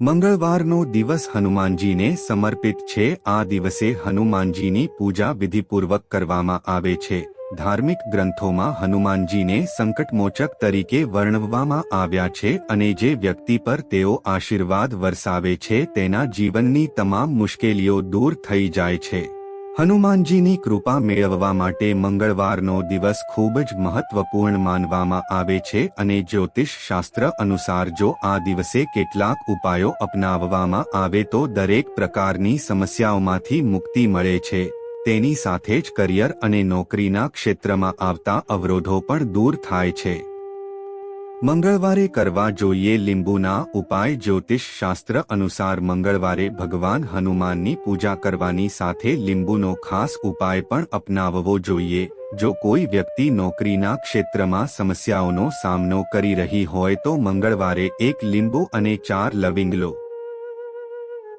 મંગળવારનો દિવસ હનુમાનજીને સમર્પિત છે. આ દિવસે હનુમાનજીની પૂજા વિધિપૂર્વક કરવામાં આવે છે. ધાર્મિક ગ્રંથોમાં હનુમાનજીને સંકટમોચક તરીકે વર્ણવવામાં આવ્યા છે અને જે વ્યક્તિ પર તેઓ આશીર્વાદ વરસાવે છે, તેના જીવનની તમામ મુશ્કેલીઓ દૂર થઈ જાય છે. હનુમાનજીની કૃપા મેળવવા માટે મંગળવારનો દિવસ ખૂબ જ મહત્વપૂર્ણ માનવામાં આવે છે અને જ્યોતિષ શાસ્ત્ર અનુસાર જો આ દિવસે કેટલાક ઉપાયો અપનાવવામાં આવે તો દરેક પ્રકારની સમસ્યાઓમાંથી મુક્તિ મળે છે. તેની સાથે જ કરિયર અને નોકરીના ક્ષેત્રમાં આવતા અવરોધો પણ દૂર થાય છે. મંગળવારે કરવા જોઈએ લીંબુના ઉપાય જ્યોતિષ શાસ્ત્ર અનુસાર મંગળવારે ભગવાન હનુમાનની પૂજા કરવાની સાથે લીંબુનો ખાસ ઉપાય પણ અપનાવવો જોઈએ. જો કોઈ વ્યક્તિ નોકરીના ક્ષેત્રમાં સમસ્યાઓનો સામનો કરી રહી હોય તો મંગળવારે એક લીંબુ અને ચાર લવિંગ લો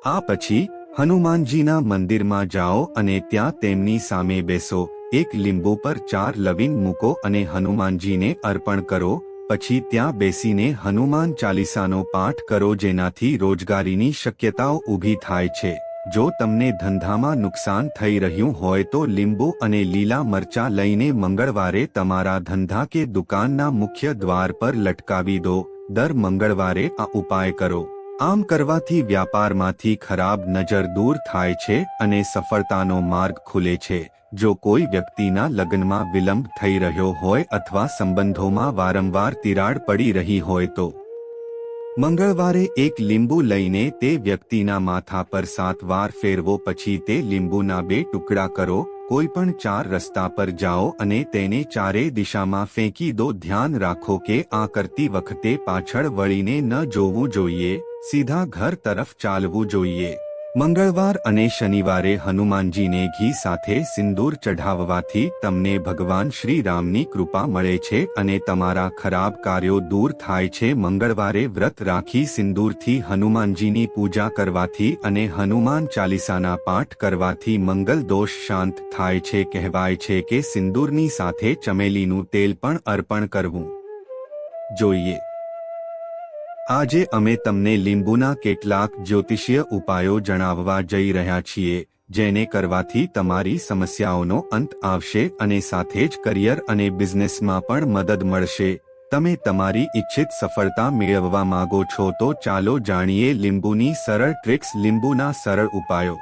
આ પછી હનુમાનજીના મંદિરમાં જાઓ અને ત્યાં તેમની સામે બેસો. એક લીંબુ પર ચાર લવિંગ મૂકો અને હનુમાનજીને અર્પણ કરો. પછી ત્યાં બેસીને હનુમાન ચાલીસાનો પાઠ કરો જેનાથી રોજગારીની શક્યતાઓ ઊભી થાય છે. જો તમને ધંધામાં નુકસાન થઈ રહ્યું હોય તો લીંબુ અને લીલા મરચા લઈને મંગળવારે તમારા ધંધા કે દુકાનના મુખ્ય દ્વાર પર લટકાવી દો. દર મંગળવારે આ ઉપાય કરો. આમ કરવાથી વ્યાપારમાંથી ખરાબ નજર દૂર થાય છે અને સફળતાનો માર્ગ ખુલે છે. જો કોઈ વ્યક્તિના લગ્નમાં વિલંબ થઈ રહ્યો હોય અથવા સંબંધોમાં વારંવાર તિરાડ પડી રહી હોય તો મંગળવારે એક લીંબુ લઈને તે વ્યક્તિના માથા પર સાત વાર ફેરવો પછી તે લીંબુના બે ટુકડા કરો, કોઈ પણ ચાર રસ્તા પર જાઓ અને તેને ચારે દિશામાં ફેંકી દો. ધ્યાન રાખો કે આ કરતી વખતે પાછળ વળીને ન જોવું જોઈએ, સીધા ઘર તરફ ચાલવું જોઈએ. મંગળવાર અને શનિવારે હનુમાનજીને ઘી સાથે સિંદૂર ચઢાવવાથી તમને ભગવાન શ્રીરામની કૃપા મળે છે અને તમારા ખરાબ કાર્યો દૂર થાય છે. મંગળવારે વ્રત રાખી સિંદૂરથી હનુમાનજીની પૂજા કરવાથી અને હનુમાન ચાલીસાના પાઠ કરવાથી મંગલ દોષ શાંત થાય છે. કહેવાય છે કે સિંદૂરની સાથે ચમેલીનું તેલ પણ અર્પણ કરવું. જોઈએ. આજે અમે તમને લીંબુના કેટલાક જ્યોતિષીય ઉપાયો જણાવવા જઈ રહ્યા છીએ, જેને કરવાથી તમારી સમસ્યાઓનો અંત આવશે અને સાથે જ કરિયર અને બિઝનેસમાં પણ મદદ મળશે. તમે તમારી ઈચ્છિત સફળતા મેળવવા માંગો છો તો ચાલો જાણીએ લીંબુની સરળ ટ્રિક્સ, લીંબુના સરળ ઉપાયો.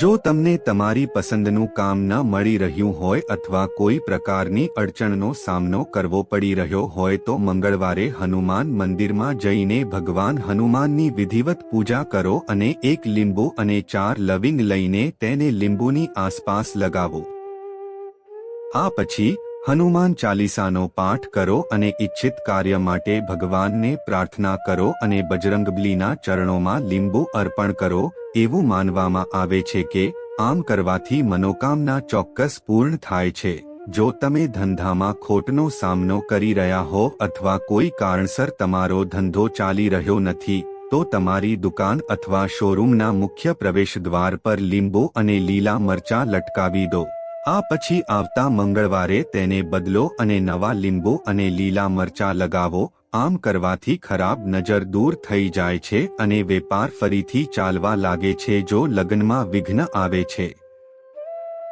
જો તમને તમારી પસંદનું કામ ન મળી રહ્યું હોય અથવા કોઈ પ્રકારની અડચણનો સામનો કરવો પડી રહ્યો હોય તો મંગળવારે હનુમાન મંદિરમાં જઈને ભગવાન હનુમાનની વિધિવત પૂજા કરો અને એક લીંબુ અને ચાર લવિંગ લઈને તેને લીંબુની આસપાસ લગાવો. આ પછી હનુમાન ચાલીસાનો પાઠ કરો અને ઈચ્છિત કાર્ય માટે ભગવાનને પ્રાર્થના કરો અને બજરંગબલીના ચરણોમાં લીંબુ અર્પણ કરો એવું માનવામાં આવે છે કે, આમ કરવાથી મનોકામના ચોક્કસ પૂર્ણ થાય છે. જો તમે ધંધામાં ખોટનો સામનો કરી રહ્યા હો અથવા કોઈ કારણસર તમારો ધંધો ચાલી રહ્યો નથી, તો તમારી દુકાન અથવા શોરૂમના મુખ્ય પ્રવેશદ્વાર પર લીંબુ અને લીલા મરચા લટકાવી દો. આ પછી આવતા મંગળવારે તેને બદલો અને નવા લીંબુ અને લીલા મરચા લગાવો આમ કરવાથી ખરાબ નજર દૂર થઈ જાય છે અને વેપાર ફરીથી ચાલવા લાગે છે જો લગ્નમાં વિઘ્ન આવે છે.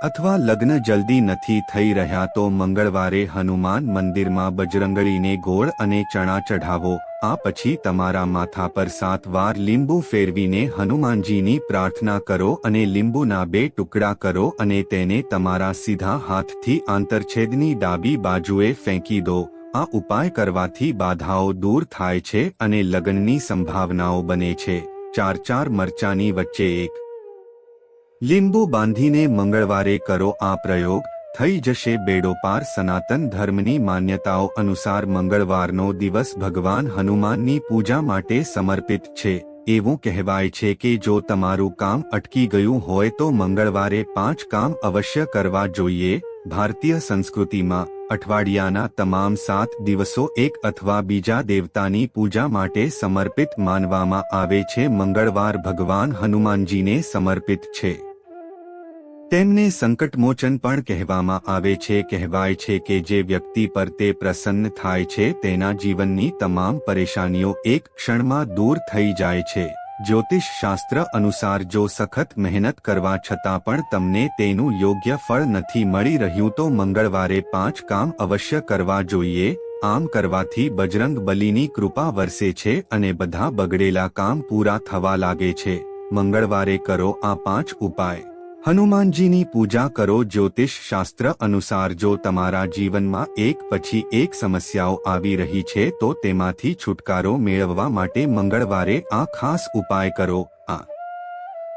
અથવા લગ્ન જલ્દી નથી થઈ રહ્યા તો મંગળવારે હનુમાન મંદિરમાં બજરંગળીને ગોળ અને ચણા ચઢાવો, આ પછી તમારા માથા પર સાત વાર લીંબુ ફેરવીને હનુમાનજીની પ્રાર્થના કરો અને લીંબુના બે ટુકડા કરો અને તેને તમારા સીધા હાથથી આંતરછેદની ડાબી બાજુએ ફેંકી દો. આ ઉપાય કરવાથી બાધાઓ દૂર થાય છે અને લગ્નની સંભાવનાઓ બને છે. ચાર ચાર મરચાની વચ્ચે એક. લીંબુ બાંધીને મંગળવારે કરો આ પ્રયોગ. થઈ જશે બેડો પાર સનાતન ધર્મની માન્યતાઓ અનુસાર મંગળવારનો દિવસ ભગવાન હનુમાનની પૂજા માટે સમર્પિત છે. એવું કહેવાય છે કે જો તમારું કામ અટકી ગયું હોય તો મંગળવારે પાંચ કામ અવશ્ય કરવા જોઈએ. ભારતીય સંસ્કૃતિમાં અઠવાડિયાના તમામ સાત દિવસો એક અથવા બીજા દેવતાની પૂજા માટે સમર્પિત માનવામાં આવે છે. મંગળવાર ભગવાન હનુમાનજીને સમર્પિત છે. તેમને સંકટમોચન પણ કહેવામાં આવે છે. કહેવાય છે કે જે વ્યક્તિ પર તે પ્રસન્ન થાય છે, તેના જીવનની તમામ પરેશાનીઓ એક ક્ષણમાં દૂર થઈ જાય છે. જ્યોતિષ શાસ્ત્ર અનુસાર જો સખત મહેનત કરવા છતાં પણ તમને તેનું યોગ્ય ફળ નથી મળી રહ્યું તો મંગળવારે પાંચ કામ અવશ્ય કરવા જોઈએ. આમ કરવાથી બજરંગ બલીની કૃપા વરસે છે અને બધા બગડેલા કામ પૂરા થવા લાગે છે. મંગળવારે કરો આ પાંચ ઉપાય. હનુમાનજીની પૂજા કરો જ્યોતિષ શાસ્ત્ર અનુસાર જો તમારા જીવનમાં એક પછી એક સમસ્યાઓ આવી રહી છે તો તેમાંથી છુટકારો મેળવવા માટે મંગળવારે આ ખાસ ઉપાય કરો. આ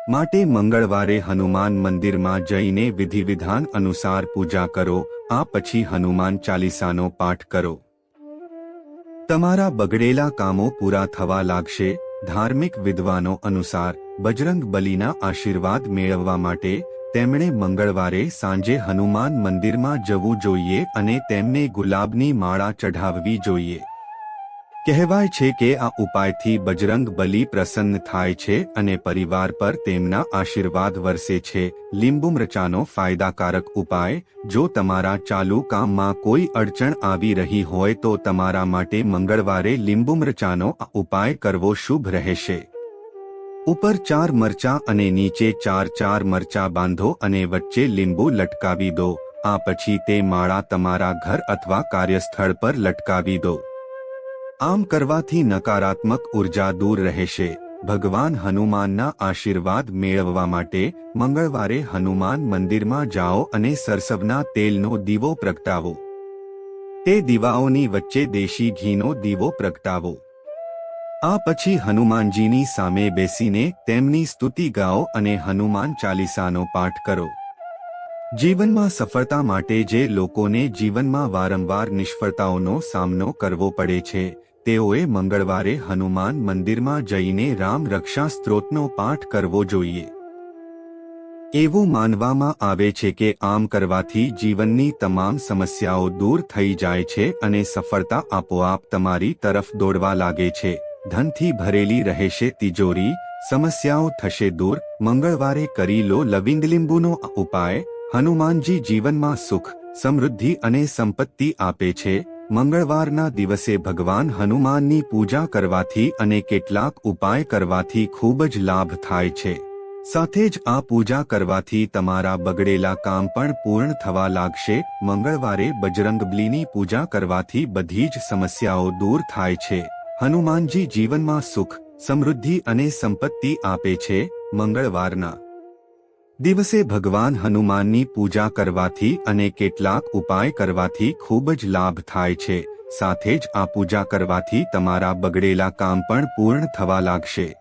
માટે મંગળવારે હનુમાન મંદિરમાં જઈને વિધિવિધાન અનુસાર પૂજા કરો, આ પછી હનુમાન ચાલીસાનો પાઠ કરો. તમારા બગડેલા કામો પૂરા થવા લાગશે, ધાર્મિક વિદ્વાનો અનુસાર બજરંગ બલીના આશીર્વાદ મેળવવા માટે તેમણે મંગળવારે સાંજે હનુમાન મંદિરમાં જવું જોઈએ અને તેમને ગુલાબની માળા ચઢાવવી જોઈએ. કહેવાય છે કે આ ઉપાયથી બજરંગ બલી પ્રસન્ન થાય છે અને પરિવાર પર તેમના આશીર્વાદ વરસે છે. લીંબુ મરચાનો ફાયદાકારક ઉપાય, જો તમારા ચાલુ કામમાં કોઈ અડચણ આવી રહી હોય તો તમારા માટે મંગળવારે લીંબુ મરચાનો આ ઉપાય કરવો શુભ રહેશે. ઉપર ચાર મરચા અને નીચે ચાર ચાર મરચા બાંધો અને વચ્ચે લીંબુ લટકાવી દો. આ પછી તે માળા તમારા ઘર અથવા કાર્યસ્થળ પર લટકાવી દો. આમ કરવાથી નકારાત્મક ઊર્જા દૂર રહેશે. ભગવાન હનુમાનના આશીર્વાદ મેળવવા માટે મંગળવારે હનુમાન મંદિરમાં જાઓ અને સરસવના તેલનો દીવો પ્રગટાવો. તે દીવાઓની વચ્ચે દેશી ઘીનો દીવો પ્રગટાવો. આ પછી હનુમાનજીની સામે બેસીને તેમની સ્તુતિ ગાઓ અને હનુમાન ચાલીસાનો પાઠ કરો. જીવનમાં સફળતા માટે જે લોકોને જીવનમાં વારંવાર નિષ્ફળતાઓનો સામનો કરવો પડે છે, તેઓએ મંગળવારે હનુમાન મંદિરમાં જઈને રામ રક્ષા સ્ત્રોતનો પાઠ કરવો જોઈએ. એવું માનવામાં આવે છે કે આમ કરવાથી જીવનની તમામ સમસ્યાઓ દૂર થઈ જાય છે અને સફળતા આપોઆપ તમારી તરફ દોડવા લાગે છે. ધનથી ભરેલી રહેશે તિજોરી, સમસ્યાઓ થશે દૂર, મંગળવારે કરી લો લવિંગલિંબુનો ઉપાય, હનુમાનજી જીવનમાં સુખ, સમૃદ્ધિ અને સંપત્તિ આપે છે, મંગળવારના દિવસે ભગવાન હનુમાનની પૂજા કરવાથી અને કેટલાક ઉપાય કરવાથી ખૂબ જ લાભ થાય છે. સાથે જ આ પૂજા કરવાથી તમારા બગડેલા કામ પણ પૂર્ણ થવા લાગશે, મંગળવારે બજરંગબલીની પૂજા કરવાથી બધી જ સમસ્યાઓ દૂર થાય છે. હનુમાનજી જીવનમાં સુખ, સમૃદ્ધિ અને સંપત્તિ આપે છે, મંગળવારના દિવસે ભગવાન હનુમાનની પૂજા કરવાથી અને કેટલાક ઉપાય કરવાથી ખૂબ જ લાભ થાય છે. સાથે જ આ પૂજા કરવાથી તમારા બગડેલા કામ પણ પૂર્ણ થવા લાગશે.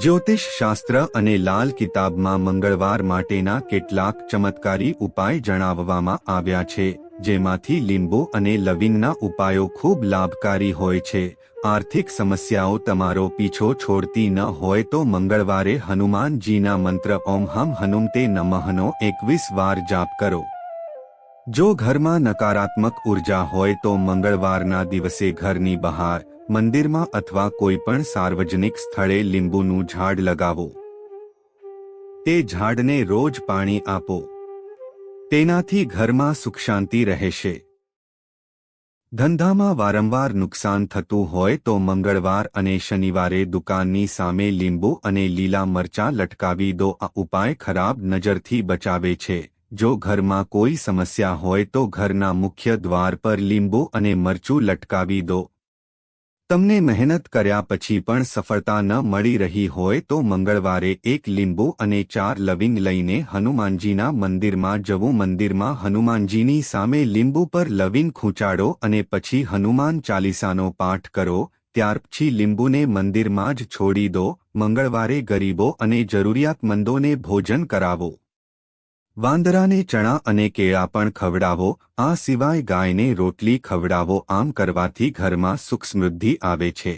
જ્યોતિષ શાસ્ત્ર અને લાલ કિતાબમાં મંગળવાર માટેના કેટલાક ચમત્કારી ઉપાય જણાવવામાં આવ્યા છે. જેમાંથી લીંબુ અને લવિંગના ઉપાયો ખૂબ લાભકારી હોય છે. આર્થિક સમસ્યાઓ તમારો પીછો છોડતી ન હોય તો મંગળવારે હનુમાનજીના મંત્ર ઓમ હમ હનુમતે નમઃનો એકવીસ વાર જાપ કરો. જો ઘરમાં નકારાત્મક ઊર્જા હોય તો મંગળવારના દિવસે ઘરની બહાર, મંદિરમાં અથવા કોઈપણ સાર્વજનિક સ્થળે લીંબુનું ઝાડ લગાવો. તે ઝાડને રોજ પાણી આપો. તેનાથી ઘરમાં સુખ શાંતિ રહેશે. ધંધામાં વારંવાર નુકસાન થતું હોય તો મંગળવાર અને શનિવારે દુકાનની સામે લીંબુ અને લીલા મરચાં લટકાવી દો. આ ઉપાય ખરાબ નજરથી બચાવે છે. જો ઘરમાં કોઈ સમસ્યા હોય તો ઘરના મુખ્ય દ્વાર પર લીંબુ અને મરચું લટકાવી દો. તમને મહેનત કર્યા પછી પણ સફળતા ન મળી રહી હોય તો મંગળવારે એક લીંબુ અને ચાર લવિંગ લઈને હનુમાનજીના મંદિરમાં જવું. મંદિરમાં હનુમાનજીની સામે લીંબુ પર લવિંગ ખૂંચાડો અને પછી હનુમાન ચાલીસાનો પાઠ કરો. ત્યાર પછી લીંબુને મંદિરમાં જ છોડી દો. મંગળવારે ગરીબો અને જરૂરિયાતમંદોને ભોજન કરાવો. વાંદરાને ચણા અને કેળા પણ ખવડાવો, આ સિવાય ગાયને રોટલી ખવડાવો, આમ કરવાથી ઘરમાં સુખ સમૃદ્ધિ આવે છે.